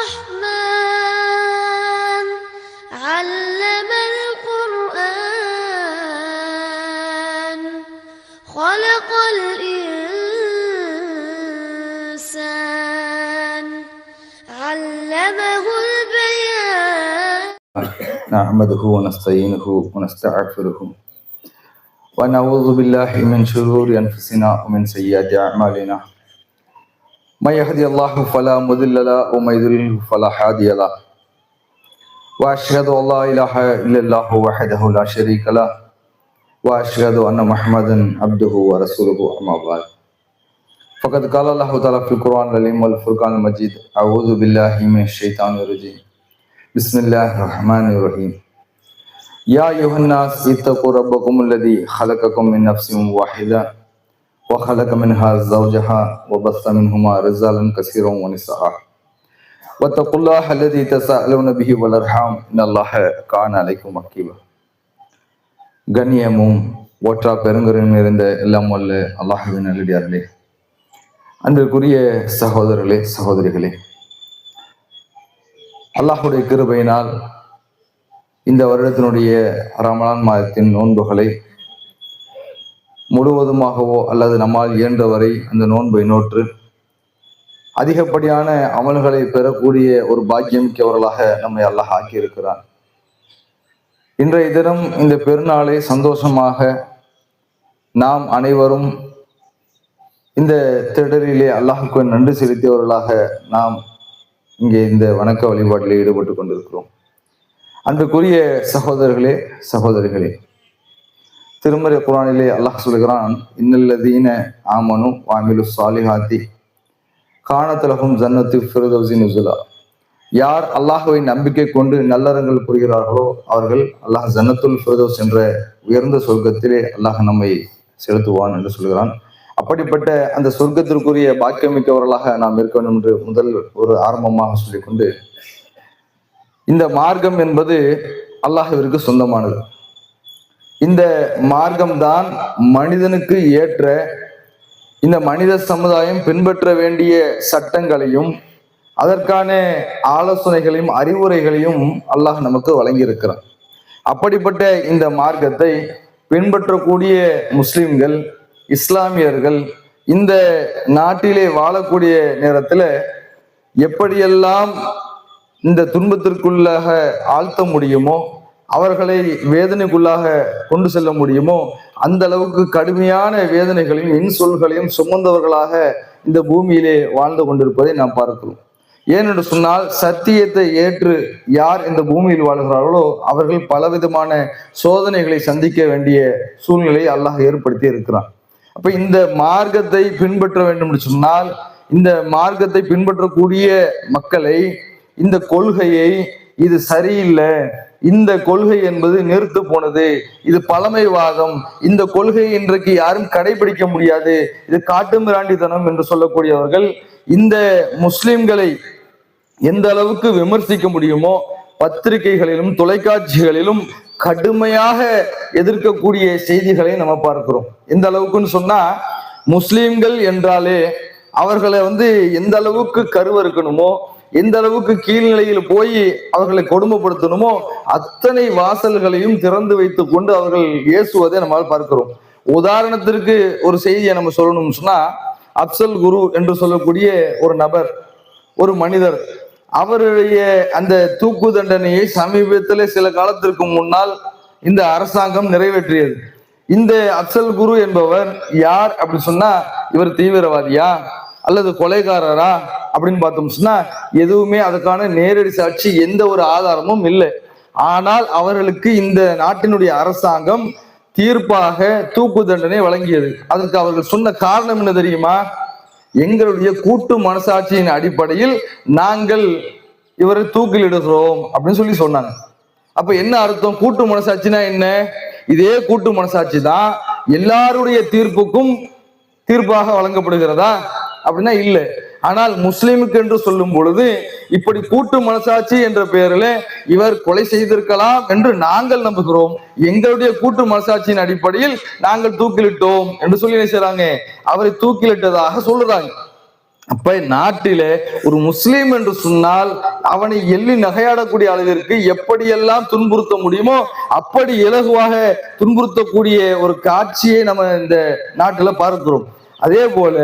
الرحمن علم القرآن خلق الإنسان علمه البيان. نحمده ونستعينه ونستغفره ونعوذ بالله من شرور أنفسنا ومن سيئات أعمالنا. من يهدي الله فلا مضل له ومن يضلل فلا هادي له. وأشهد أن لا إله إلا الله وحده لا شريك له وأشهد أن محمدا عبده ورسوله أما بعد. فقد قال الله تعالى في القرآن العليم والفرقان المجيد أعوذ بالله من الشيطان الرجيم. بسم الله الرحمن الرحيم. يا أيها الناس اتقوا ربكم الذي خلقكم من نفس واحدة وخلق منها زوجها وبث منهما رجالا كثيرا ونساء واتقوا الله الذي تساءلون به والأرحام إن الله كان عليكم رقيبا கண்ணியமும் ஒற்றா பெருங்கரும் இருந்த எல்லாம் வல்ல அல்லாஹுவின் நல்லடியார்களே அன்பிற்குரிய சகோதரர்களே சகோதரிகளே அல்லாஹுடைய கிருபையினால் இந்த வருடத்தினுடைய ரமலான் மாதத்தின் நோன்புகளை முழுவதுமாகவோ அல்லது நம்மால் இயன்றவரை அந்த நோன்பை நோற்று அதிகப்படியான அமல்களை பெறக்கூடிய ஒரு பாக்கியமிக்கவர்களாக நம்மை அல்லாஹ் ஆக்கியிருக்கிறான். இன்றைய தினம் இந்த பெருநாளை சந்தோஷமாக நாம் அனைவரும் இந்த திடலிலே அல்லாஹுக்கு நன்றி செலுத்தியவர்களாக நாம் இங்கே இந்த வணக்க வழிபாட்டில் ஈடுபட்டு கொண்டிருக்கிறோம். அன்றுக்குரிய சகோதரர்களே சகோதரிகளே திருமறை குரானிலே அல்லாஹ் சொல்கிறான் இன்னல்லதீன ஆமனு வாமிலு சாலிஹாத்தி காணத்தலகும் ஜன்னத்து ஃபிரதோசி நுசுலா. யார் அல்லாஹுவை நம்பிக்கை கொண்டு நல்லறங்கள் புரிகிறார்களோ அவர்கள் அல்லாஹ் ஜன்னத்துல் ஃபிரதோஸ் என்ற உயர்ந்த சொர்க்கத்திலே அல்லாஹ் நம்மை செலுத்துவான் என்று சொல்கிறான். அப்படிப்பட்ட அந்த சொர்க்கத்திற்குரிய பாக்கியமிக்கவர்களாக நாம் இருக்க வேண்டும் என்று முதல் ஒரு ஆரம்பமாக சொல்லிக்கொண்டு இந்த மார்க்கம் என்பது அல்லாஹிற்கு சொந்தமானது. இந்த மார்க்கம்தான் மனிதனுக்கு ஏற்ற இந்த மனித சமுதாயம் பின்பற்ற வேண்டிய சட்டங்களையும் அதற்கான ஆலோசனைகளையும் அறிவுரைகளையும் அல்லாஹ் நமக்கு வழங்கியிருக்கிறான். அப்படிப்பட்ட இந்த மார்க்கத்தை பின்பற்றக்கூடிய முஸ்லிம்கள் இஸ்லாமியர்கள் இந்த நாட்டிலே வாழக்கூடிய நேரத்தில் எப்படியெல்லாம் இந்த துன்பத்திற்குள்ளாக ஆழ்த்த முடியுமோ அவர்களை வேதனைக்குள்ளாக கொண்டு செல்ல முடியுமோ? அந்த அளவுக்கு கடுமையான வேதனைகளையும் இன்சொல்களையும் சுமந்தவர்களாக இந்த பூமியிலே வாழ்ந்து கொண்டிருப்பதை நாம் பார்க்கிறோம். ஏனென்று சொன்னால் சத்தியத்தை ஏற்று யார் இந்த பூமியில் வாழ்கிறார்களோ அவர்கள் பலவிதமான சோதனைகளை சந்திக்க வேண்டிய சூழ்நிலையை அல்லாஹ் ஏற்படுத்தி இருக்கிறான். அப்ப இந்த மார்க்கத்தை பின்பற்ற வேண்டும் என்று சொன்னால் இந்த மார்க்கத்தை பின்பற்றக்கூடிய மக்களை இந்த கொள்கையை இது சரியில்லை இந்த கொள்கை என்பது நிறுத்து போனது. இது பழமைவாதம். இந்த கொள்கை இன்றைக்கு யாரும் கடைபிடிக்க முடியாது. இது காட்டுமிராண்டித்தனம் என்று சொல்லக்கூடியவர்கள் இந்த முஸ்லிம்களை எந்த அளவுக்கு விமர்சிக்க முடியுமோ பத்திரிகைகளிலும் தொலைக்காட்சிகளிலும் கடுமையாக எதிர்க்கக்கூடிய செய்திகளை நம்ம பார்க்கிறோம். எந்த அளவுக்குன்னு சொன்னா முஸ்லிம்கள் என்றாலே அவர்களை வந்து எந்த அளவுக்கு கருவறுக்கணுமோ எந்த அளவுக்கு கீழ்நிலையில் போய் அவர்களை கொடுமைப்படுத்தணுமோ அத்தனை வாசல்களையும் திறந்து வைத்துக் கொண்டு அவர்கள் ஏசுவதை நம்மால் பார்க்கிறோம். உதாரணத்திற்கு ஒரு செய்தியை நம்ம சொல்லணும்னு சொன்னா அப்சல் குரு என்று சொல்லக்கூடிய ஒரு நபர் ஒரு மனிதர் அவருடைய அந்த தூக்கு தண்டனையை சமீபத்தில் சில காலத்திற்கு முன்னால் இந்த அரசாங்கம் நிறைவேற்றியது. இந்த அப்சல் குரு என்பவர் யார் அப்படி சொன்னா இவர் தீவிரவாதியா? அல்லது கொலைகாரரா அப்படின்னு பார்த்தோம் சொன்னா எதுவுமே அதுக்கான நேரடி சாட்சி எந்த ஒரு ஆதாரமும் இல்லை. ஆனால் அவர்களுக்கு இந்த நாட்டினுடைய அரசாங்கம் தீர்ப்பாக தூக்கு தண்டனை வழங்கியது. அதற்கு அவர்கள் சொன்ன காரணம் என்ன தெரியுமா? எங்களுடைய கூட்டு மனசாட்சியின் அடிப்படையில் நாங்கள் இவரை தூக்கிலிடுகிறோம் அப்படின்னு சொல்லி சொன்னாங்க. அப்ப என்ன அர்த்தம்? கூட்டு மனசாட்சினா என்ன? இதே கூட்டு மனசாட்சி தான் எல்லாருடைய தீர்ப்புக்கும் தீர்ப்பாக வழங்கப்படுகிறதா? அப்படின்னா இல்லை. ஆனால் முஸ்லிமுக்கு என்று சொல்லும் பொழுது இப்படி கூட்டு மனசாட்சி என்ற பெயரில் இவர் கொலை செய்திருக்கலாம் என்று நாங்கள் நம்புகிறோம். எங்களுடைய கூட்டு மனசாட்சியின் அடிப்படையில் நாங்கள் தூக்கிலிட்டோம் என்று சொல்லி என்ன செய்றாங்க. அவரை தூக்கிலிட்டதாக சொல்றாங்க. அப்ப நாட்டில ஒரு முஸ்லீம் என்று சொன்னால் அவனை எள்ளி நகையாடக்கூடிய அளவிற்கு எப்படியெல்லாம் துன்புறுத்த முடியுமோ அப்படி இலகுவாக துன்புறுத்தக்கூடிய ஒரு காட்சியை நம்ம இந்த நாட்டுல பார்க்கிறோம். அதே போல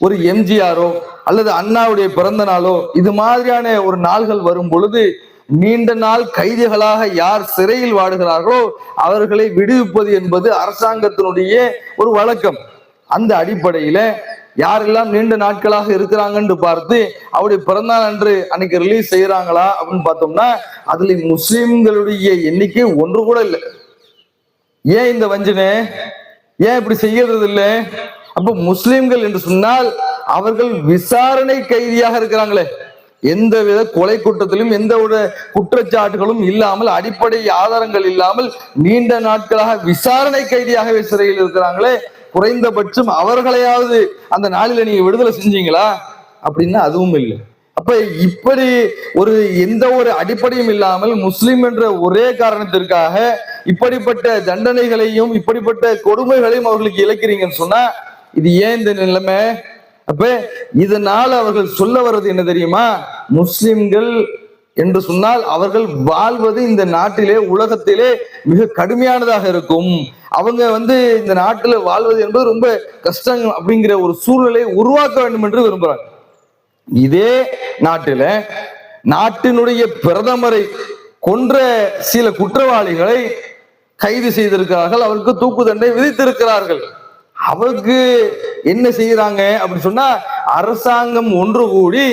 ஒரு எம்ஜிஆரோ அல்லது அண்ணாவுடைய பிறந்த நாளோ இது மாதிரியான ஒரு நாள்கள் வரும் பொழுது நீண்ட நாள் கைதிகளாக யார் சிறையில் வாடுகிறார்களோ அவர்களை விடுவிப்பது என்பது அரசாங்கத்தினுடைய ஒரு வழக்கம். அந்த அடிப்படையில யாரெல்லாம் நீண்ட நாட்களாக இருக்கிறாங்கன்னு பார்த்து அவருடைய பிறந்தநாள் அன்று அன்னைக்கு ரிலீஸ் செய்யறாங்களா அப்படின்னு பார்த்தோம்னா அதுல முஸ்லிம்களுடைய எண்ணிக்கை ஒன்று கூட இல்லை. ஏன் இந்த வஞ்சனை? ஏன் இப்படி செய்யறது இல்லை அப்ப முஸ்லிம்கள் என்று சொன்னால் அவர்கள் விசாரணை கைதியாக இருக்கிறாங்களே. எந்தவித கொலை குற்றத்திலும் எந்த ஒரு குற்றச்சாட்டுகளும் இல்லாமல் அடிப்படை ஆதாரங்கள் இல்லாமல் நீண்ட நாட்களாக விசாரணை கைதியாகவே சிறையில் இருக்கிறாங்களே. குறைந்தபட்சம் அவர்களையாவது அந்த நாளில நீங்க விடுதலை செஞ்சீங்களா? அப்படின்னா அதுவும் இல்லை. அப்ப இப்படி ஒரு எந்த ஒரு அடிப்படையும் இல்லாமல் முஸ்லிம் என்ற ஒரே காரணத்திற்காக இப்படிப்பட்ட தண்டனைகளையும் இப்படிப்பட்ட கொடுமைகளையும் அவர்களுக்கு இழக்கிறீங்கன்னு சொன்னா இது ஏன் இந்த நிலைமை? அப்ப இதனால் அவர்கள் சொல்ல வர்றது என்ன தெரியுமா? முஸ்லிம்கள் என்று சொன்னால் அவர்கள் வாழ்வது இந்த நாட்டிலே உலகத்திலே மிக கடுமையானதாக இருக்கும். அவங்க வந்து இந்த நாட்டில் வாழ்வது என்பது ரொம்ப கஷ்டம் அப்படிங்கிற ஒரு சூழ்நிலையை உருவாக்க வேண்டும் என்று விரும்புறாங்க இதே நாட்டில நாட்டினுடைய பிரதமரை கொன்ற சில குற்றவாளிகளை கைது செய்திருக்கிறார்கள் அவருக்கு தூக்கு தண்டை விதித்திருக்கிறார்கள். அவருக்கு என்ன செய்யறாங்க அப்படின்னு சொன்னா அரசாங்கம் ஒன்று கூடி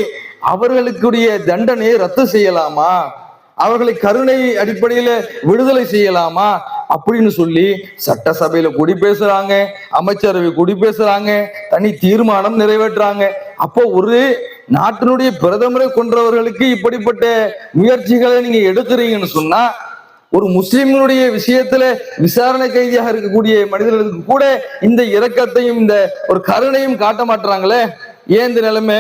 அவர்களுக்குடைய தண்டனையை ரத்து செய்யலாமா? அவர்களை கருணை அடிப்படையில விடுதலை செய்யலாமா? அப்படின்னு சொல்லி சட்டசபையில கூடி பேசுறாங்க அமைச்சரவை கூடி பேசுறாங்க தனி தீர்மானம் நிறைவேற்றுறாங்க. அப்போ ஒரு நாட்டினுடைய பிரதமரை கொன்றவர்களுக்கு இப்படிப்பட்ட முயற்சிகளை நீங்க எடுக்கிறீங்கன்னு சொன்னா ஒரு முஸ்லிம்களுடைய விஷயத்துல விசாரணை கைதியாக இருக்கக்கூடிய மனிதர்களுக்கு கூட இந்த இரக்கத்தையும் இந்த ஒரு கருணையும் காட்ட மாட்டுறாங்களே ஏன் இந்த நிலைமை?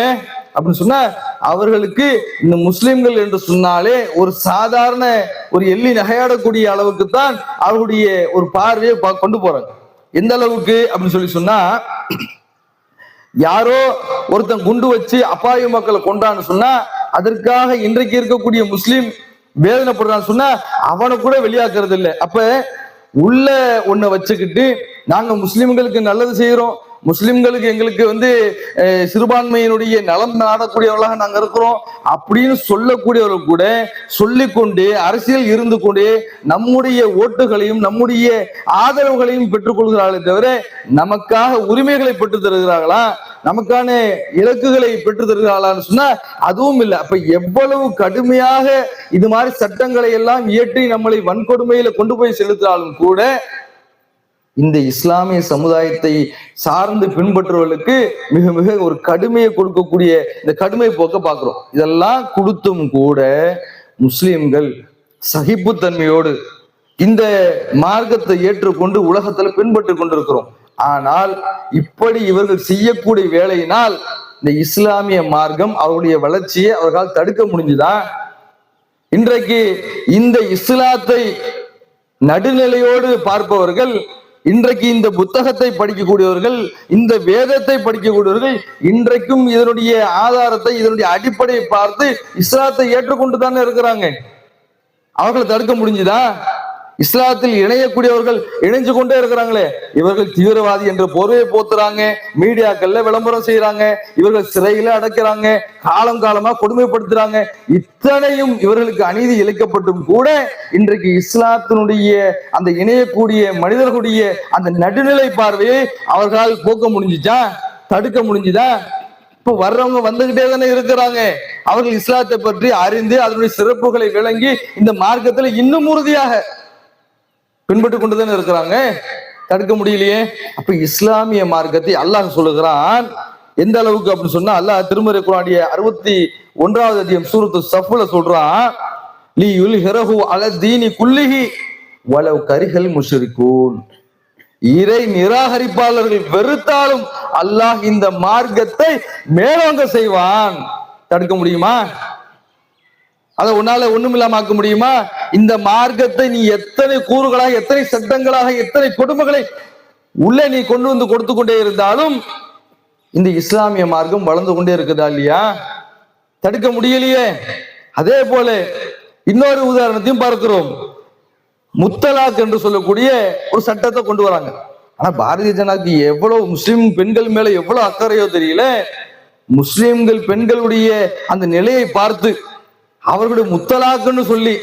அப்படின்னு சொன்னா அவர்களுக்கு இந்த முஸ்லிம்கள் என்று சொன்னாலே ஒரு சாதாரண ஒரு எள்ளி நகையாடக்கூடிய அளவுக்கு தான் அவர்களுடைய ஒரு பார்வையை பா- கொண்டு போறாங்க. எந்த அளவுக்கு? அப்படின்னு சொல்லி சொன்னா யாரோ ஒருத்தன் குண்டு வச்சு அப்பாவி மக்களை கொண்டான்னு சொன்னா அதற்காக இன்றைக்கு இருக்கக்கூடிய முஸ்லீம் வேதனைப்படுறான்னு சொன்னா அவனை கூட வெளியாக்குறது இல்லை அப்ப உள்ள ஒண்ண வச்சுக்கிட்டு நாங்க முஸ்லிம்களுக்கு நல்லது செய்யறோம் முஸ்லிம்களுக்கு எங்களுக்கு வந்து சிறுபான்மையினுடைய நலம் நாடக்கூடியவர்களாக நாங்கள் இருக்கிறோம். அப்படின்னு சொல்லக்கூடியவர்கள் கூட சொல்லிக்கொண்டு அரசியல் இருந்து கொண்டு நம்முடைய ஓட்டுகளையும் நம்முடைய ஆதரவுகளையும் பெற்றுக்கொள்கிறார்களே தவிர நமக்காக உரிமைகளை பெற்று தருகிறார்களா? நமக்கான இலக்குகளை பெற்று தருகிறாளான்னு சொன்னா அதுவும் இல்லை. அப்ப எவ்வளவு கடுமையாக இது மாதிரி சட்டங்களை எல்லாம் இயற்றி நம்மளை வன்கொடுமையில கொண்டு போய் செலுத்தினாலும் கூட இந்த இஸ்லாமிய சமுதாயத்தை சார்ந்து பின்பற்றுவர்களுக்கு மிக மிக ஒரு கடுமையை கொடுக்கக்கூடிய இந்த கடுமை போக்க பார்க்கிறோம். இதெல்லாம் கொடுத்தும் கூட முஸ்லிம்கள் சகிப்புத்தன்மையோடு இந்த மார்க்கத்தை ஏற்றுக்கொண்டு உலகத்துல பின்பற்றி கொண்டிருக்கிறோம். ஆனால் இப்படி இவர்கள் செய்யக்கூடிய வேலையினால் இந்த இஸ்லாமிய மார்க்கம் அவருடைய வளர்ச்சியை அவர்களால் தடுக்க முடிஞ்சுதான் இன்றைக்கு இந்த இஸ்லாத்தை நடுநிலையோடு பார்ப்பவர்கள் இன்றைக்கு இந்த புத்தகத்தை படிக்கக்கூடியவர்கள் இந்த வேதத்தை படிக்கக்கூடியவர்கள் இன்றைக்கும் இதனுடைய ஆதாரத்தை இதனுடைய அடிப்படையை பார்த்து இஸ்லாத்தை ஏற்றுக்கொண்டு தானே இருக்கிறாங்க. அவர்களை தடுக்க முடிஞ்சுதா? இஸ்லாத்தில் இணையக்கூடியவர்கள் இணைஞ்சு கொண்டே இருக்கிறாங்களே. இவர்கள் தீவிரவாதி என்ற போர்வையை போத்துறாங்க மீடியாக்கள்ல விளம்பரம் செய்யறாங்க இவர்கள் சிறையில அடைக்கிறாங்க காலம் காலமா கொடுமைப்படுத்துறாங்க. இத்தனையும் இவர்களுக்கு அநீதி இழைக்கப்பட்டும் கூட இன்றைக்கு இஸ்லாத்தினுடைய அந்த இணையக்கூடிய மனிதர்களுடைய அந்த நடுநிலை பார்வையை அவர்களால் போக்க முடிஞ்சுச்சா? தடுக்க முடிஞ்சுதா? இப்ப வர்றவங்க வந்துகிட்டே தானே இருக்கிறாங்க. அவர்கள் இஸ்லாத்தை பற்றி அறிந்து அதனுடைய சிறப்புகளை விளங்கி இந்த மார்க்கத்துல இன்னும் உறுதியாக பின்பற்றி கொண்டுதானே இருக்கிறாங்க? தடுக்க முடியலையே. அப்ப இஸ்லாமிய மார்க்கத்தை அல்லாஹ் சொல்லுகிறான். எந்த அளவுக்கு அப்படின்னு சொன்னா அல்லாஹ் திருமறை குரானுடைய அறுபத்தி ஒன்றாவது அதிகம் சூரத்து சஃபுல சொல்றான் லீ யுல் ஹிரஹு அல தீனி குல்லிஹி வளவு கரிகள் முஷரிக்கூன் இறை நிராகரிப்பாளர்கள் வெறுத்தாலும் அல்லாஹ் இந்த மார்க்கத்தை மேலோங்க செய்வான். தடுக்க முடியுமா? அதை உன்னால ஒண்ணுமில்லாம ஆக்க முடியுமா? இந்த மார்க்கத்தை நீ எத்தனை கூறுகளாக எத்தனை சட்டங்களாக எத்தனை கொடுமைகளை உள்ளே நீ கொண்டு வந்து கொடுத்து கொண்டே இருந்தாலும் இந்த இஸ்லாமிய மார்க்கம் வளர்ந்து கொண்டே இருக்குதா இல்லையா? தடுக்க முடியலையே. அதே போல இன்னொரு உதாரணத்தையும் பார்க்கிறோம். முத்தலாக் என்று சொல்லக்கூடிய ஒரு சட்டத்தை கொண்டு வராங்க. ஆனா பாரதிய ஜனதாக்கு எவ்வளவு முஸ்லிம் பெண்கள் மேல எவ்வளவு அக்கறையோ தெரியல. முஸ்லிம்கள் பெண்களுடைய அந்த நிலையை பார்த்து அவர்களுடைய முத்தலாக்குன்னு சொல்லி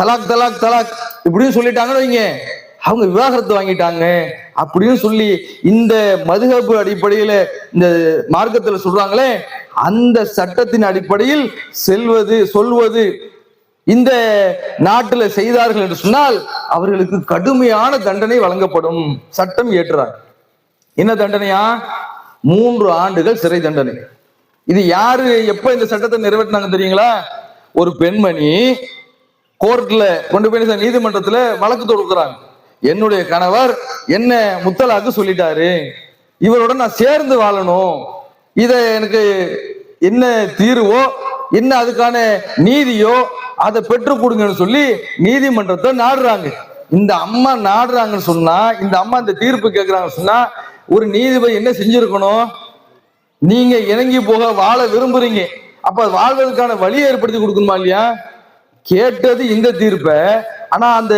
தலாக் தலாக் தலாக் இப்படின்னு சொல்லிட்டாங்கன்னு வைங்க. அவங்க விவாகரத்து வாங்கிட்டாங்க. அப்படின்னு சொல்லி இந்த மதுகப்பு அடிப்படையில இந்த மார்க்கத்துல சொல்றாங்களே அந்த சட்டத்தின் அடிப்படையில் செல்வது சொல்வது இந்த நாட்டுல செய்தார்கள் என்று சொன்னால் அவர்களுக்கு கடுமையான தண்டனை வழங்கப்படும். சட்டம் ஏற்றுறாங்க என்ன தண்டனையா? மூன்று ஆண்டுகள் சிறை தண்டனை. இது யாரு எப்ப இந்த சட்டத்தை நிறைவேற்றினாங்க தெரியுங்களா? ஒரு பெண்மணி கோர்ட்ல கொண்டு போய் நீதிமன்றத்துல வழக்கு தொடுக்கிறாங்க. என்னுடைய கணவர் என்ன முத்தலாக்கு சொல்லிட்டாரு. இவரோட நான் சேர்ந்து வாழணும். இத எனக்கு என்ன தீர்வோ என்ன அதுக்கான நீதியோ அதை பெற்று கொடுங்கன்னு சொல்லி நீதிமன்றத்தை நாடுறாங்க. இந்த அம்மா நாடுறாங்கன்னு சொன்னா இந்த அம்மா இந்த தீர்ப்பு கேட்கிறாங்கன்னு சொன்னா ஒரு நீதிபதி என்ன செஞ்சிருக்கணும்? நீங்க இணங்கி போக வாழ விரும்புறீங்க. அப்ப வாழ்வதற்கான வழியை ஏற்படுத்தி கொடுக்கணுமா இல்லையா? கேட்டது இந்த தீர்ப்பை. ஆனா அந்த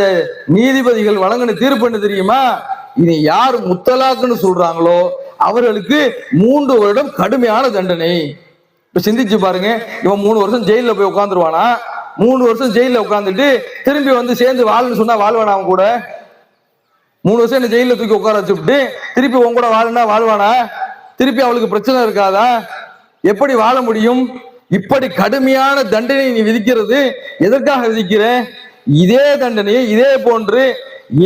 நீதிபதிகள் வழங்கின தீர்ப்பு என்ன தெரியுமா? இனி யார் முத்தலாக்குன்னு சொல்றாங்களோ அவர்களுக்கு மூன்று வருடம் கடுமையான தண்டனை. இப்ப சிந்திச்சு பாருங்க. இவன் மூணு வருஷம் ஜெயில போய் உட்காந்துருவானா மூணு வருஷம் ஜெயில உட்காந்துட்டு திரும்பி வந்து சேர்ந்து வாழன்னு சொன்னா வாழ்வானா அவன் கூட? மூணு வருஷம் என்ன ஜெயில தூக்கி உட்கார வச்சுட்டு திருப்பி உன் கூட வாழனா வாழ்வானா? திருப்பி அவளுக்கு பிரச்சனை இருக்காதா? எப்படி வாழ முடியும்? இப்படி கடுமையான தண்டனை நீ விதிக்கிறது எதற்காக விதிக்கிற? இதே தண்டனையை இதே போன்று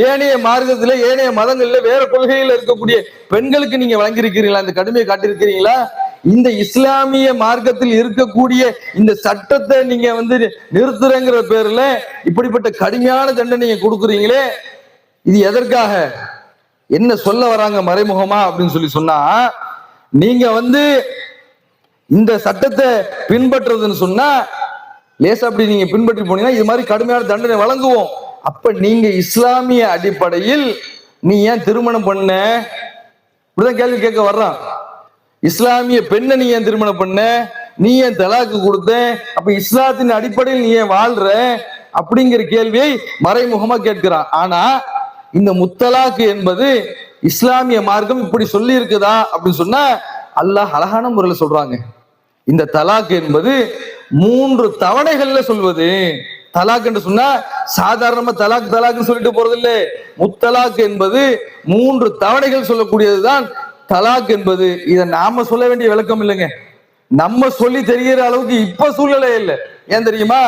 ஏனைய மார்க்கத்துல ஏனைய மதங்கள்ல வேற கொள்கையில இருக்கக்கூடிய பெண்களுக்கு நீங்க வழங்கியிருக்கிறீங்களா? இந்த கடுமையை காட்டியிருக்கிறீங்களா? இந்த இஸ்லாமிய மார்க்கத்தில் இருக்கக்கூடிய இந்த சட்டத்தை நீங்க வந்து நிறுத்துறங்கிற பேர்ல இப்படிப்பட்ட கடுமையான தண்டனையை கொடுக்குறீங்களே இது எதற்காக? என்ன சொல்ல வராங்க மறைமுகமா அப்படின்னு சொல்லி சொன்னா நீங்க வந்து இந்த சட்டத்தை பின்பற்றுறதுன்னு சொன்னா லேசா அப்படி நீங்க பின்பற்றி போனீங்கன்னா இது மாதிரி கடுமையான தண்டனை வழங்குவோம். அப்ப நீங்க இஸ்லாமிய அடிப்படையில் நீ ஏன் திருமணம் பண்ண? இப்படிதான் கேள்வி கேட்க வர்றான். இஸ்லாமிய பெண்ணை நீ ஏன் திருமணம் பண்ண? நீ ஏன் தலாக்கு கொடுத்த? அப்ப இஸ்லாத்தின் அடிப்படையில் நீ ஏன் வாழ்ற? அப்படிங்கிற கேள்வியை மறைமுகமா கேட்கிறான். ஆனா இந்த முத்தலாக்கு என்பது இஸ்லாமிய மார்க்கம் இப்படி சொல்லி இருக்குதா அப்படின்னு சொன்னா அல்லாஹ் அழகான முறையில் சொல்றாங்க. இந்த தலாக் என்பது மூன்று தவணைகள்ல சொல்வது. தலாக் என்று சொன்னா சாதாரணமா தலாக் தலாக் சொல்லிட்டு போறது இல்லை முத்தலாக் என்பது மூன்று தவணைகள் சொல்லக்கூடியதுதான் தலாக் என்பது. இதை நாம சொல்ல வேண்டிய விளக்கம் இல்லைங்க. நம்ம சொல்லி தெரிகிற அளவுக்கு இப்ப சூழ்நிலை இல்லை. ஏன் தெரியுமா?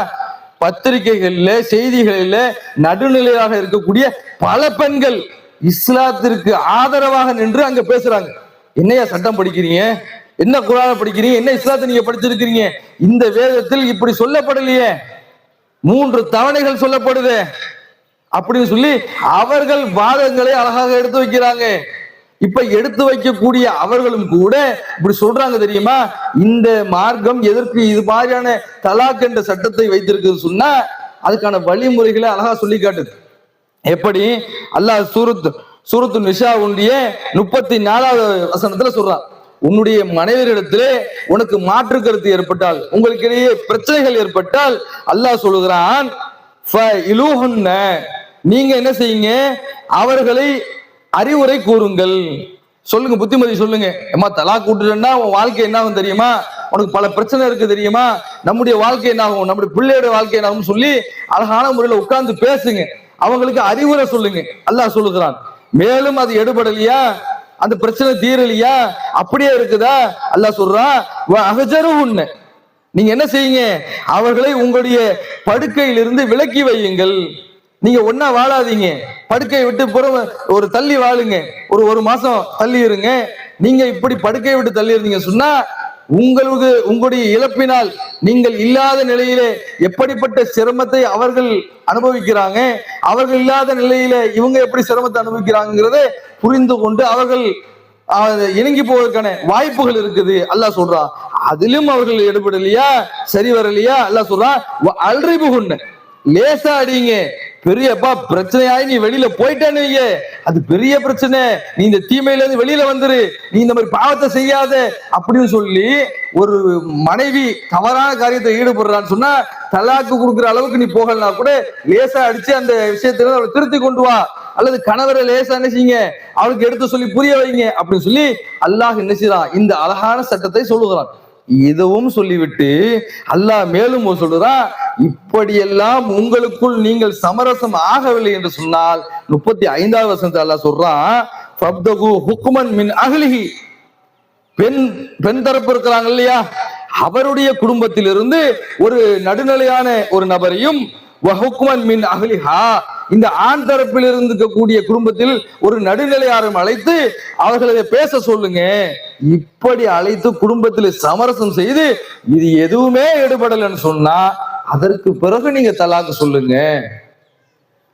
பத்திரிகைகள்ல செய்திகளில நடுநிலையாக இருக்கக்கூடிய பல பெண்கள் இஸ்லாத்திற்கு ஆதரவாக நின்று அங்க பேசுறாங்க. என்னையா சட்டம் படிக்கிறீங்க? என்ன குரான படிக்கிறீங்க? என்ன இஸ்லாத்தை நீங்க படிச்சிருக்கிறீங்க? இந்த வேதத்தில் இப்படி சொல்லப்படலையே. மூன்று தவணைகள் சொல்லப்படுது. அப்படின்னு சொல்லி அவர்கள் வாதங்களை அழகாக எடுத்து வைக்கிறாங்க. இப்ப எடுத்து வைக்கக்கூடிய அவர்களும் கூட இப்படி சொல்றாங்க தெரியுமா? இந்த மார்க்கம் எதற்கு இது மாதிரியான தலாக் என்ற சட்டத்தை வைத்திருக்குது சொன்னா அதுக்கான வழிமுறைகளை அழகா சொல்லி காட்டுது. எப்படி? அல்லாஹ் சூரத் சூரத்து நிஷா ஒன்றிய முப்பத்தி நாலாவது வசனத்துல சொல்றான். உன்னுடைய மனைவியிடத்திலே உனக்கு மாற்று கருத்து ஏற்பட்டால் உங்களுக்கிடையே பிரச்சனைகள் ஏற்பட்டால் அல்லாஹ் சொல்லுகிறான் நீங்க என்ன செய்யுங்க? அவர்களை அறிவுரை கூறுங்கள். சொல்லுங்க புத்திமதி சொல்லுங்க. ஏமா தலா கூட்டுறேன்னா உன் வாழ்க்கை என்ன ஆகும் தெரியுமா? உனக்கு பல பிரச்சனை இருக்கு தெரியுமா? நம்முடைய வாழ்க்கை என்ன ஆகும்? நம்முடைய பிள்ளையோட வாழ்க்கை என்ன ஆகும் சொல்லி அழகான முறையில் உட்கார்ந்து பேசுங்க. அவங்களுக்கு அறிவுரை சொல்லுங்க. அல்லாஹ் சொல்லுகிறான். மேலும் அது எடுபடலையா? அந்த பிரச்சனை தீரலையா? அப்படியே இருக்குதா? அல்லாஹ் சொல்றான் அகஜரும் உன்ன நீங்க என்ன செய்யுங்க? அவர்களை உங்களுடைய படுக்கையிலிருந்து விலக்கி வையுங்கள். நீங்க ஒன்னா வாழாதீங்க. படுக்கையை விட்டு புறம் ஒரு தள்ளி வாழுங்க. ஒரு ஒரு மாசம் தள்ளி இருங்க. நீங்க இப்படி படுக்கையை விட்டு தள்ளி இருந்தீங்க சொன்னா உங்களுக்கு உங்களுடைய இழப்பினால் நீங்கள் இல்லாத நிலையிலே எப்படிப்பட்ட சிரமத்தை அவர்கள் அனுபவிக்கிறாங்க அவர்கள் இல்லாத நிலையில இவங்க எப்படி சிரமத்தை அனுபவிக்கிறாங்கிறதை புரிந்து கொண்டு அவர்கள் இணங்கி போவதற்கான வாய்ப்புகள் இருக்குது. அல்லாஹ் சொல்றான் அதிலும் அவர்கள் எடுபடலையா சரி வரலையா? அல்லாஹ் சொல்றான் அல்றிபுகுன்னு லேசா அடிங்க பெரியப்பா பிரச்சனையாயி நீ வெளியில போயிட்டேன்னு அது பெரிய பிரச்சனை. நீ இந்த தீமையில இருந்து வெளியில வந்துரு. நீ இந்த மாதிரி பாவத்தை செய்யாத அப்படின்னு சொல்லி ஒரு மனைவி தவறான காரியத்தை ஈடுபடுறான்னு சொன்னா தலாக்கு கொடுக்குற அளவுக்கு நீ போகலனா கூட லேசா அடிச்சு அந்த விஷயத்துல அவளை திருத்தி கொண்டு வா. அல்லது கணவரை லேசா என்ன செய்யுங்க? அவளுக்கு எடுத்து சொல்லி புரிய வைங்க அப்படின்னு சொல்லி அல்லாஹ் என்ன செய்யறான் இந்த அழகான சட்டத்தை சொல்லுகிறான். இதுவும் சொல்லிவிட்டு அல்லாஹ் மேலும் ஒரு சொல்றான் இப்படியெல்லாம் உங்களுக்குள் நீங்கள் சமரசம் ஆகவில்லை என்று சொன்னால் முப்பத்தி ஐந்தாவது வசனத்தை அல்லாஹ் சொல்றான் ஃபப்தகு ஹுக்மன் மின் அகலிஹி பெண் பெண் தரப்பு இருக்கிறாங்க இல்லையா? அவருடைய குடும்பத்திலிருந்து ஒரு நடுநிலையான ஒரு நபரையும் ஹுக்மன் மின் அகலிஹா இந்த ஆண் தரப்பில் இருக்கக்கூடிய குடும்பத்தில் ஒரு நடுநிலையாரும் அழைத்து அவர்களை பேச சொல்லுங்க. இப்படி அழைத்து குடும்பத்தில் சமரசம் செய்து இது எதுவுமே எடுபடலன்னு சொன்னா அதற்கு பிறகு நீங்க தலாக்கு சொல்லுங்க.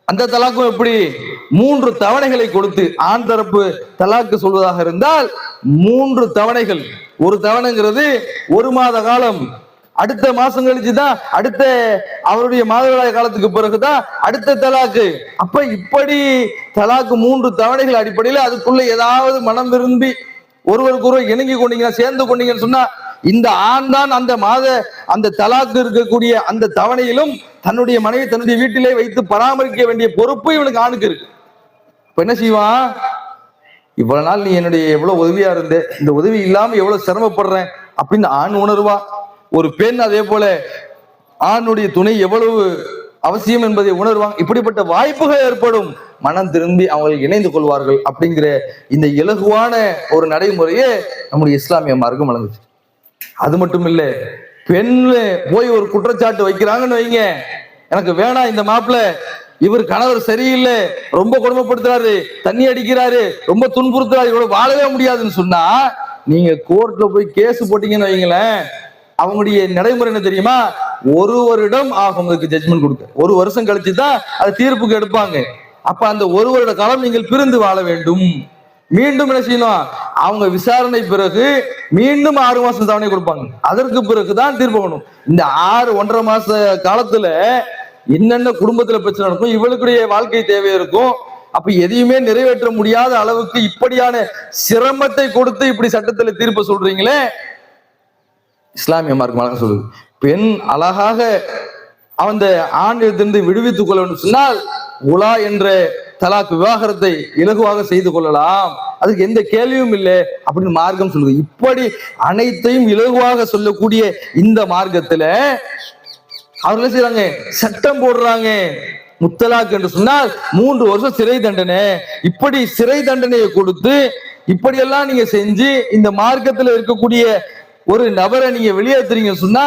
அந்த தலாக்கும் எப்படி? மூன்று தவணைகளை கொடுத்து ஆண் தரப்பு தலாக்கு சொல்வதாக இருந்தால் மூன்று தவணைகள். ஒரு தவணைங்கிறது ஒரு மாத காலம். அடுத்த மாசம் கழிச்சு தான் அடுத்த அவருடைய மாதவிடாய் காலத்துக்கு பிறகுதான் அடுத்த தலாக்கு. அப்ப இப்படி தலாக்கு மூன்று தவணைகள் அடிப்படையில் அதுக்குள்ள ஏதாவது மனம் விரும்பி ஒருவருக்கு ஒருவர் இணங்கி கொண்டீங்கன்னா சேர்ந்து கொண்டீங்கன்னு சொன்னா இந்த ஆண் தான் அந்த மாத அந்த தலாக்கு இருக்கக்கூடிய அந்த தவணையிலும் தன்னுடைய மனைவி தன்னுடைய வீட்டிலே வைத்து பராமரிக்க வேண்டிய பொறுப்பு இவனுக்கு ஆணுக்கு இருக்கு. இப்ப என்ன செய்வான்? இவ்வளவு நாள் நீ என்னுடைய எவ்வளவு உதவியா இருந்த இந்த உதவி இல்லாம எவ்வளவு சிரமப்படுறேன் அப்படின்னு ஆண் உணர்வா? ஒரு பெண் அதே போல ஆணுடைய துணை எவ்வளவு அவசியம் என்பதை உணர்வாங்க. இப்படிப்பட்ட வாய்ப்புகள் ஏற்படும். மனம் திரும்பி அவர்கள் இணைந்து கொள்வார்கள் அப்படிங்கிற இந்த இலகுவான ஒரு நடைமுறையே நம்முடைய இஸ்லாமிய மார்க்கம் வழங்குச்சு அது மட்டும் இல்ல பெண் போய் ஒரு குற்றச்சாட்டு வைக்கிறாங்கன்னு வைங்க. எனக்கு வேணாம் இந்த மாப்பிள்ள இவர் கணவர் சரியில்லை ரொம்ப கொடுமைப்படுத்துறாரு தண்ணி அடிக்கிறாரு ரொம்ப துன்புறுத்துறாரு இவ்வளவு வாழவே முடியாதுன்னு சொன்னா நீங்க கோர்ட்ல போய் கேஸ் போட்டீங்கன்னு வைங்களேன் அவங்களுடைய நடைமுறை என்ன தெரியுமா? ஒரு வருடம் ஆகும் அதுக்கு ஜட்மெண்ட் கொடுக்க. ஒரு வருஷம் கழிச்சு தான் அது தீர்ப்புக்கு எடுப்பாங்க. அப்ப அந்த ஒரு வருட காலம் நீங்கள் பிரிந்து வாழ வேண்டும். மீண்டும் என்ன செய்யணும்? அவங்க விசாரணை பிறகு மீண்டும் ஆறு மாசம் தவணை கொடுப்பாங்க. அதற்கு பிறகுதான் தீர்ப்பு பண்ணும் இந்த ஆறு ஒன்றரை மாச காலத்துல என்னென்ன குடும்பத்துல பிரச்சனை நடக்கும் இவளுக்குடைய வாழ்க்கை தேவை இருக்கும். அப்ப எதையுமே நிறைவேற்ற முடியாத அளவுக்கு இப்படியான சிரமத்தை கொடுத்து இப்படி சட்டத்துல தீர்ப்பு சொல்றீங்களே? இஸ்லாமிய மார்க்கு அழகா சொல்லுது. பெண் அழகாக அந்த ஆண்டிலிருந்து விடுவித்துக் கொள்ளணும் சொன்னால் உலா என்ற தலாக் விவாகரத்தை இலகுவாக செய்து கொள்ளலாம். அதுக்கு எந்த கேள்வியும் இல்லை அப்படின்னு மார்க்கம் சொல்லுது. இப்படி அனைத்தையும் இலகுவாக சொல்லக்கூடிய இந்த மார்க்கத்துல அவர் என்ன சட்டம் போடுறாங்க. முத்தலாக் என்று சொன்னால் மூன்று வருஷம் சிறை தண்டனை. இப்படி சிறை தண்டனையை கொடுத்து இப்படியெல்லாம் நீங்க செஞ்சு இந்த மார்க்கத்துல இருக்கக்கூடிய ஒரு நபரை நீங்க வெளியேற்றுறீங்கன்னு சொன்னா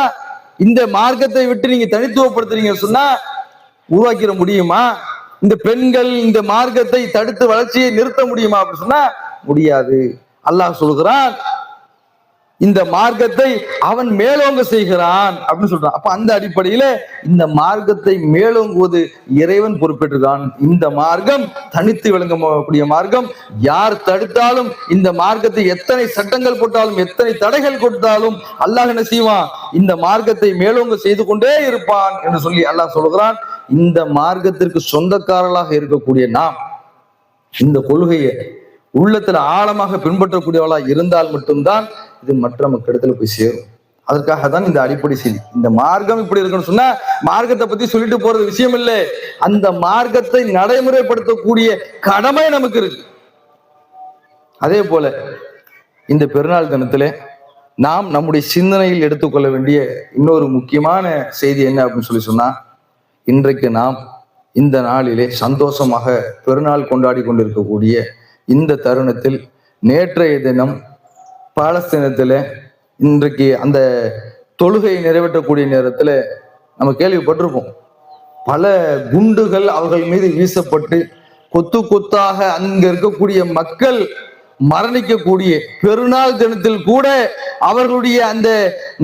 இந்த மார்க்கத்தை விட்டு நீங்க தனித்துவப்படுத்துறீங்க சொன்னா உருவாக்கிட முடியுமா? இந்த பெண்கள் இந்த மார்க்கத்தை தடுத்து வளர்ச்சியை நிறுத்த முடியுமா அப்படின்னு சொன்னா முடியாது. அல்லாஹ் சொல்கிறான் இந்த மார்க்கத்தை அவன் மேலோங்க செய்கிறான் அப்படின்னு சொல்றான். அப்ப அந்த அடிப்படையில இந்த மார்க்கத்தை மேலோங்குவது இறைவன் பொறுப்பேற்றுதான் இந்த மார்க்கம் தனித்து விளங்கக்கூடிய மார்க்கம். யார் தடுத்தாலும் இந்த மார்க்கத்தை எத்தனை சட்டங்கள் போட்டாலும் எத்தனை தடைகள் கொடுத்தாலும் அல்லாஹ் என்ன செய்வான்? இந்த மார்க்கத்தை மேலோங்க செய்து கொண்டே இருப்பான் என்று சொல்லி அல்லாஹ் சொல்கிறான். இந்த மார்க்கத்திற்கு சொந்தக்காரர்களாக இருக்கக்கூடிய நாம் இந்த கொள்கையை உள்ளத்துல ஆழமாக பின்பற்றக்கூடியவளா இருந்தால் மட்டும்தான் இது மற்ற மக்களிடத்துல போய் சேரும். அதற்காக தான் இந்த அடிப்படை செய்தி. இந்த மார்க்கம் இப்படி இருக்குன்னு சொன்னா மார்க்கத்தை பத்தி சொல்லிட்டு போறது விஷயம் இல்லை. அந்த மார்க்கத்தை நடைமுறைப்படுத்தக்கூடிய கடமை நமக்கு இருக்கு. அதே போல இந்த பெருநாள் தினத்துல நாம் நம்முடைய சிந்தனையில் எடுத்துக்கொள்ள வேண்டிய இன்னொரு முக்கியமான செய்தி என்ன அப்படின்னு சொல்லி சொன்னா இன்றைக்கு நாம் இந்த நாளிலே சந்தோஷமாக பெருநாள் கொண்டாடி கொண்டிருக்கக்கூடிய இந்த தருணத்தில் நேற்றைய தினம் பாலஸ்தீனத்தில் இன்றைக்கு அந்த தொழுகையை நிறைவேற்றக்கூடிய நேரத்தில் நம்ம கேள்விப்பட்டிருப்போம். பல குண்டுகள் அவர்கள் மீது வீசப்பட்டு கொத்து கொத்தாக அங்க இருக்கக்கூடிய மக்கள் மரணிக்கக்கூடிய பெருநாள் தினத்தில் கூட அவர்களுடைய அந்த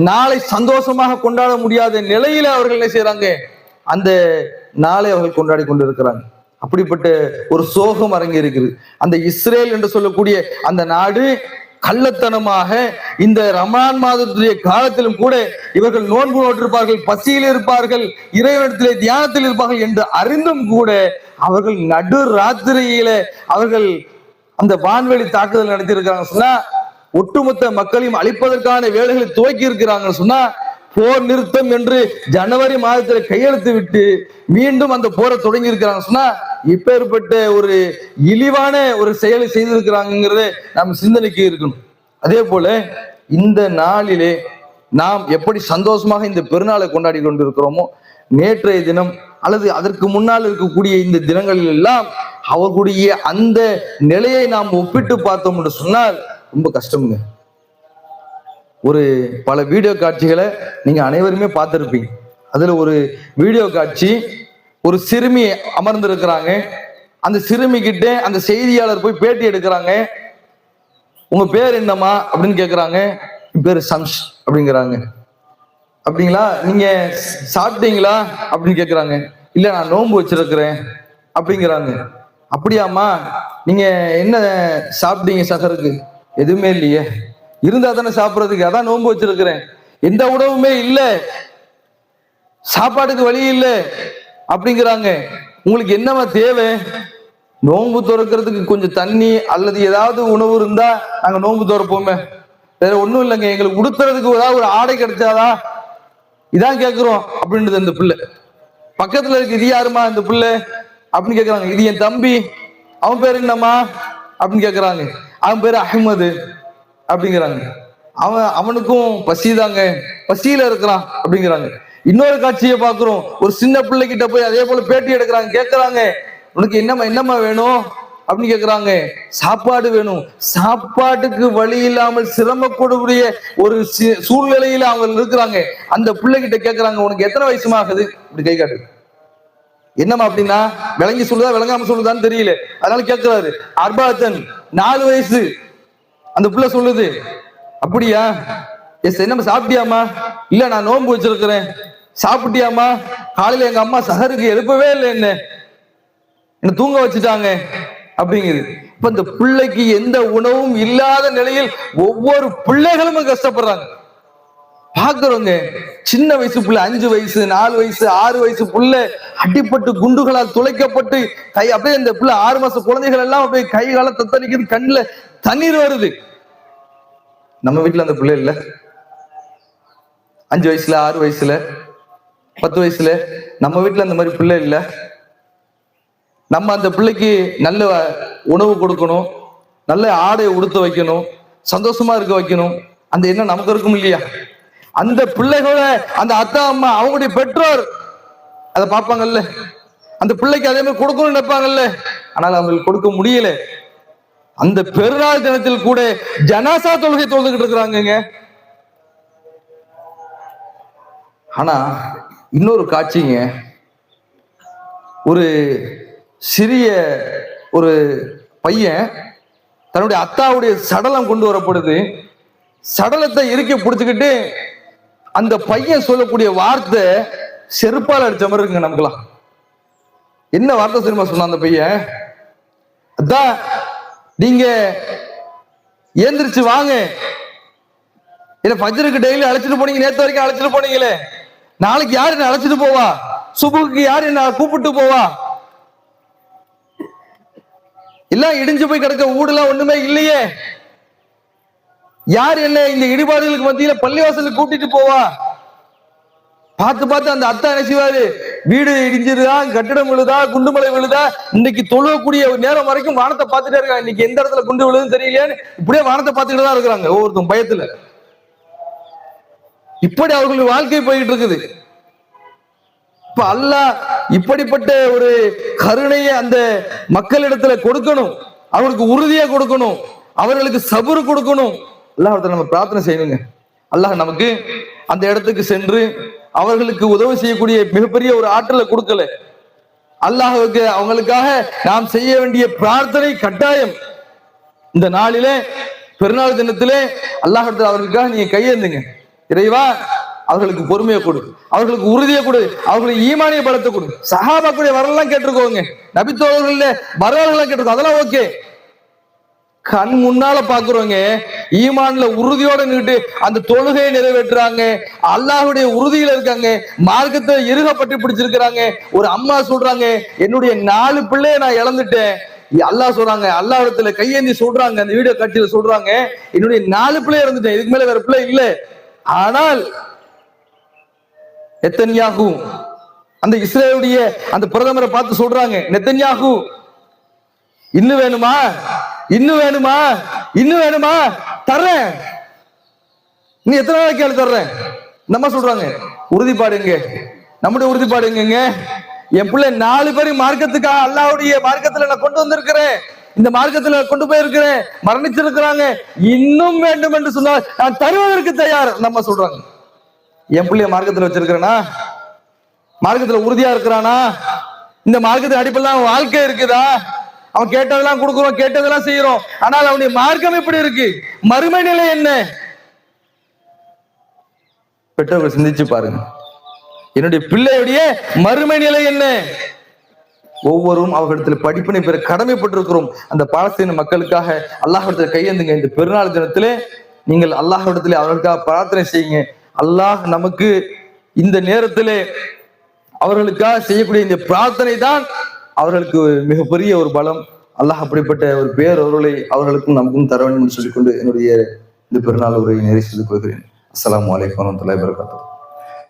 நாளை சந்தோஷமாக கொண்டாட முடியாத நிலையில அவர்கள் என்ன செய்யறாங்க அந்த நாளை அவர்கள் கொண்டாடி கொண்டிருக்கிறாங்க. அப்படிப்பட்ட ஒரு சோகம் அரங்கி இருக்குது அந்த இஸ்ரேல் என்று சொல்லக்கூடிய அந்த நாடு கள்ளத்தனமாக இந்த ரமான் மாதத்துடைய காலத்திலும் கூட இவர்கள் நோன்பு நோட்டிருப்பார்கள் பசியில் இருப்பார்கள் இறைவனத்திலே தியானத்தில் இருப்பார்கள் என்று அறிந்தும் கூட அவர்கள் நடு ராத்திரியில அவர்கள் அந்த வான்வெளி தாக்குதல் நடத்தியிருக்காங்க சொன்னா ஒட்டுமொத்த மக்களையும் அழிப்பதற்கான வேலைகளை துவக்கி இருக்கிறாங்கன்னு சொன்னா போர் நிறுத்தம் என்று ஜனவரி மாதத்துல கையெழுத்து விட்டு மீண்டும் அந்த போரை தொடங்கி இருக்கிறாங்க. சொன்னா இப்பேற்பட்ட ஒரு இழிவான ஒரு செயலை செய்திருக்கிறாங்கிறது நாம் சிந்தனைக்கு இருக்கணும். அதே போல இந்த நாளிலே நாம் எப்படி சந்தோஷமாக இந்த பெருநாளை கொண்டாடி கொண்டிருக்கிறோமோ நேற்றைய தினம் அல்லது அதற்கு முன்னால் இருக்கக்கூடிய இந்த தினங்களில் எல்லாம் அவர்களுடைய அந்த நிலையை நாம் ஒப்பிட்டு பார்த்தோம் என்று சொன்னால் ரொம்ப கஷ்டமுங்க. ஒரு பல வீடியோ காட்சிகளை நீங்க அனைவருமே பார்த்துருப்பீங்க. அதுல ஒரு வீடியோ காட்சி ஒரு சிறுமி அமர்ந்திருக்கிறாங்க. அந்த சிறுமி கிட்ட அந்த செய்தியாளர் போய் பேட்டி எடுக்கிறாங்க. உங்க பேர் என்னம்மா? அப்படின்னு கேட்குறாங்க பேர் சம்ஷ் அப்படிங்கிறாங்க. அப்படிங்களா? நீங்க சாப்பிட்டீங்களா? அப்படின்னு கேட்குறாங்க இல்லை நான் நோன்பு வச்சிருக்கிறேன். அப்படிங்கிறாங்க. அப்படியாம்மா? நீங்க என்ன சாப்பிட்டீங்க சகருக்கு? எதுவுமே இல்லையே. இருந்தா தானே சாப்பிட்றதுக்கு? அதான் நோன்பு வச்சிருக்கிறேன். எந்த உணவுமே இல்லை. சாப்பாட்டுக்கு வழி இல்லை. அப்படிங்கிறாங்க. உங்களுக்கு என்னவா தேவை? நோன்பு துறக்கிறதுக்கு கொஞ்சம் தண்ணி அல்லது ஏதாவது உணவு இருந்தா நாங்க நோன்பு துறப்போமே. வேற ஒண்ணும் இல்லைங்க. எங்களுக்கு உடுத்துறதுக்கு ஏதாவது ஒரு ஆடை கிடைச்சாதா? இதான் கேக்குறோம் அப்படின்றது அந்த பிள்ளை. பக்கத்துல இருக்கு இது யாருமா இந்த பிள்ளை? அப்படின்னு கேக்குறாங்க. இது என் தம்பி. அவன் பேர் என்னம்மா? அப்படின்னு கேக்குறாங்க. அவன் பேரு அஹமது. அப்படிங்கிறாங்க. அவன் அவனுக்கும் பசிதாங்க. பசியில இருக்கிறான் அப்படிங்கிறாங்க. இன்னொரு காட்சியை பாக்குறோம் ஒரு சின்ன பிள்ளைகிட்ட போய் அதே போல பேட்டி எடுக்கிறாங்க. கேட்கறாங்க உனக்கு என்னம்மா என்னம்மா வேணும்? அப்படின்னு கேக்குறாங்க சாப்பாடு வேணும். சாப்பாட்டுக்கு வழி இல்லாமல் சிரமப்படக்கூடிய ஒரு சூழ்நிலையில அவங்க இருக்கிறாங்க. அந்த பிள்ளைகிட்ட கேக்குறாங்க உனக்கு எத்தனை வயசுமா ஆகுது? இப்படி கை காட்டு என்னம்மா அப்படின்னா விளங்கி சொல்லுதா விளங்காம சொல்லுதான்னு தெரியல. அதனால கேக்குறாரு அர்பாத்தன் நாலு வயசு. அந்த புள்ள சொல்லுது அப்படியா? எஸ் என்னம்மா சாப்பிட்டியாமா இல்ல நான் நோன்பு வச்சிருக்கிறேன். சாப்பிட்டியாமா காலையில எங்க அம்மா சஹருக்கு எழுப்பவே இல்லை என்ன? என்ன தூங்க வச்சுட்டாங்க? அப்படிங்குது. இப்ப இந்த பிள்ளைக்கு எந்த உணவும் இல்லாத நிலையில் ஒவ்வொரு பிள்ளைகளும் கஷ்டப்படுறாங்க. பாக்குறோங்க சின்ன வயசு புள்ள அஞ்சு வயசு நாலு வயசு ஆறு வயசு புள்ள அடிப்பட்டு குண்டுகளால் துளைக்கப்பட்டு கை அப்படியே இந்த புள்ள ஆறு மாச குழந்தைகள் எல்லாம் அப்படியே கை கால தத்தளிக்குது கண்ணுல தண்ணீர் வருது. நம்ம வீட்டுல அந்த பிள்ளை இல்ல. அஞ்சு வயசுல ஆறு வயசுல பத்து வயசுல நம்ம வீட்டுல அந்த மாதிரி பிள்ளை இல்ல. நம்ம அந்த பிள்ளைக்கு நல்ல உணவு கொடுக்கணும் நல்ல ஆடை உடுத்த வைக்கணும் சந்தோஷமா இருக்க வைக்கணும். அந்த எண்ணம் நமக்கு இருக்கும் இல்லையா? அந்த பிள்ளைகளோட அந்த அத்தா அம்மா அவங்களுடைய பெற்றோர் அதை பார்ப்பாங்கல்ல? அந்த பிள்ளைக்கு அதே மாதிரி கொடுக்கணும்னு நினைப்பாங்கல்ல? ஆனால் அவங்களுக்கு கொடுக்க முடியல. அந்த பெருநாள் தினத்தில் கூட ஜனாசா தொழுகை தொழுதுகிட்டு இருக்கிறாங்கங்க. ஆனா இன்னொரு காட்சிங்க. ஒரு சிறிய ஒரு பையன் தன்னுடைய அத்தாவுடைய சடலம் கொண்டு வரப்படுது. சடலத்தை இறுக்கி பிடிச்சுக்கிட்டு அந்த பையன் சொல்லக்கூடிய வார்த்தை செருப்பால் அடிச்ச மாதிரி இருக்குங்க நமக்குலாம் என்ன வார்த்தை தெரியுமா சொன்ன அந்த பையன்? அதான் நீங்க எந்திரிச்சு வாங்க. இல்ல பஜருக்கு டெய்லி அழைச்சிட்டு போனீங்க நேத்து வரைக்கும் அழைச்சிட்டு போனீங்களே. நாளைக்கு யாரு என்ன அழைச்சிட்டு போவா? சுபுக்கு யாரு என்ன கூப்பிட்டு போவா? எல்லாம் இடிஞ்சு போய் கிடக்க ஊடுலாம் ஒண்ணுமே இல்லையே. யார் என்ன இந்த இடிபாடுகளுக்கு மத்தியில பள்ளிவாசலுக்கு கூட்டிட்டு போவா? பார்த்து பார்த்து அந்த அத்தா என்ன செய்வாரு? வீடு இடிஞ்சிருதா? கட்டிடம் விழுதா? குண்டுமலை விழுதா? இன்னைக்கு தொழுவக்கூடிய ஒரு நேரம் வரைக்கும் வானத்தை பார்த்துட்டே இருக்காங்க. இன்னைக்கு எந்த இடத்துல குண்டு விழுதுன்னு தெரியலையான்னு இப்படியே வானத்தை பார்த்துக்கிட்டு தான் இருக்கிறாங்க ஒவ்வொருத்தரும் பயத்துல. இப்படி அவர்களுடைய வாழ்க்கை போய்கிட்டு இருக்குது. இப்ப அல்லாஹ் இப்படிப்பட்ட ஒரு கருணையை அந்த மக்களிடத்துல கொடுக்கணும். அவருக்கு உறுதியை கொடுக்கணும். அவர்களுக்கு சபுறு கொடுக்கணும். அல்லாஹ் நம்ம பிரார்த்தனை செய்யணுங்க. அல்லாஹ் நமக்கு அந்த இடத்துக்கு சென்று அவர்களுக்கு உதவி செய்யக்கூடிய மிகப்பெரிய ஒரு ஆற்றலை கொடுக்கல. அல்லாஹுக்கு அவங்களுக்காக நாம் செய்ய வேண்டிய பிரார்த்தனை கட்டாயம். இந்த நாளிலே பெருநாள் தினத்திலே அல்லாஹ் அவர்களுக்காக நீங்க கையேந்துங்க. இறைவா அவர்களுக்கு பொறுமையை கொடு. அவர்களுக்கு உறுதியை கொடு. அவர்களுக்கு ஈமானிய பலத்தை கொடு. சஹாபாக்குடைய வரலாம் கேட்டிருக்கோங்க. நபித்தோழர்கள் வரலாறுலாம் கேட்டிருக்கோம். அதெல்லாம் ஓகே. கண் முன்னால பாக்குறவங்க ஈமான்ல உறுதியோட நின்றுட்டு அந்த தொழுகையை நிறைவேற்றுறாங்க. அல்லாஹுடைய உறுதியில இருக்காங்க. மார்க்கத்தை இறுகப்பட்டு பிடிச்சிருக்கிறாங்க. ஒரு அம்மா சொல்றாங்க என்னுடைய நாலு பிள்ளைய நான் இழந்துட்டேன். அல்லாஹ் சொல்றாங்க அல்லா இடத்துல கையேந்தி சொல்றாங்க. அந்த வீடியோ காட்சியில சொல்றாங்க என்னுடைய நாலு பிள்ளை இறந்துட்டேன் இதுக்கு மேல வேற பிள்ளை இல்ல. ஆனால் நெத்தன்யாகு அந்த இஸ்ரேலுடைய அந்த பிரதமரை பார்த்து சொல்றாங்க நெத்தன்யாகு இன்னும் வேணுமா? இன்னும் வேணுமா? இன்னும் வேணுமா? தர்றேன். நீ எத்தனை நாளைக்கு கேள்வி தர்றேன்? நம்ம சொல்றாங்க உறுதிப்பாடு எங்க? நம்முடைய உறுதிப்பாடு எங்க என் பிள்ளை நாலு பேர் மார்க்கத்துக்காக அல்லாவுடைய மார்க்கத்துல நான் கொண்டு வந்திருக்கிறேன். இந்த மார்க்கத்துல கொண்டு போயிருக்கிறேன். மரணிச்சிருக்கிறாங்க. இன்னும் வேண்டும் என்று சொன்னால் நான் தருவதற்கு தயார். நம்ம சொல்றாங்க. என் பிள்ளைய மார்க்கத்துல வச்சிருக்கிறேனா? மார்க்கத்துல உறுதியா இருக்கிறானா? இந்த மார்க்கத்தின் அடிப்படையில் வாழ்க்கை இருக்குதா? அவன் கேட்டதெல்லாம் கொடுக்குறோம் கேட்டதெல்லாம் செய்யறோம். ஆனால் அவனுடைய மார்க்கம் எப்படி இருக்கு? மறுமை நிலை என்ன? பெற்றோர்கள் சிந்திச்சு பாருங்க. என்னுடைய பிள்ளையுடைய மறுமை நிலை என்ன? ஒவ்வொருவரும் அவர்களிடத்தில் படிப்பினை பெற கடமைப்பட்டிருக்கிறோம். அந்த பாலஸ்தீன மக்களுக்காக அல்லாஹிடத்தில் கையேந்துங்க. இந்த பெருநாள் தினத்திலே நீங்கள் அல்லாஹிடத்திலே அவர்களுக்காக பிரார்த்தனை செய்யுங்க. அல்லாஹ் நமக்கு இந்த நேரத்திலே அவர்களுக்காக செய்யக்கூடிய இந்த பிரார்த்தனை தான் அவர்களுக்கு மிகப்பெரிய ஒரு பலம். அல்லாஹ் அப்படிப்பட்ட ஒரு பேரொருளை அவர்களுக்கும் நமக்கும் தர வேண்டும் என்று சொல்லிக்கொண்டு என்னுடைய இந்த பெருநாள் உரையை நிறைவு செய்து கொள்கிறேன். அஸ்லாம் வலைக்கம் வரமத்துல வரகாத்தூர்